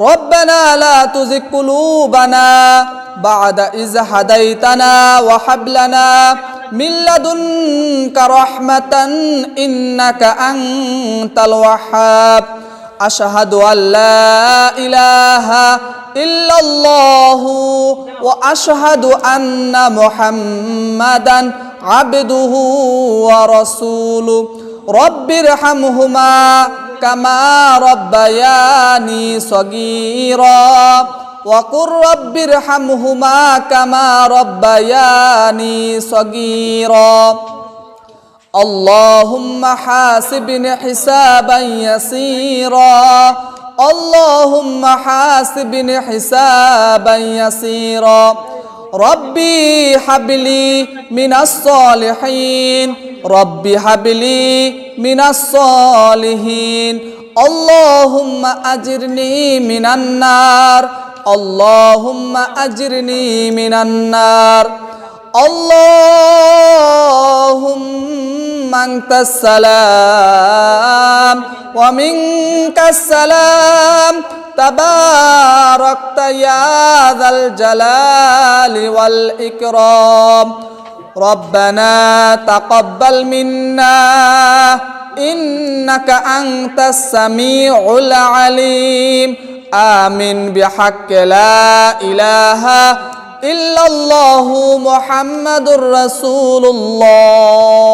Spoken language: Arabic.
ربنا لا تزغ قلوبنا بعد إذ هديتنا وهب لنا من لدنك رحمة إنك أنت الوهاب أشهد أن لا إله إلا الله وأشهد أن محمدا عبده ورسوله رب ارحمهما كما ربياني صغيرا وقل رب ارحمهما كما ربياني صغيرا اللهم حاسبني حسابا يسيرا اللهم حاسبني حسابا يسيرا ربي هب لي من الصالحين ربي هب لي من الصالحين اللهم أجرني من النار اللهم أجرني من النار اللهم أنت السلام ومنك السلام تباركت يا ذا الجلال والإكرام ربنا تقبل منا إنك أنت السميع العليم. آمين بحق لا إله إلا الله محمد رسول الله.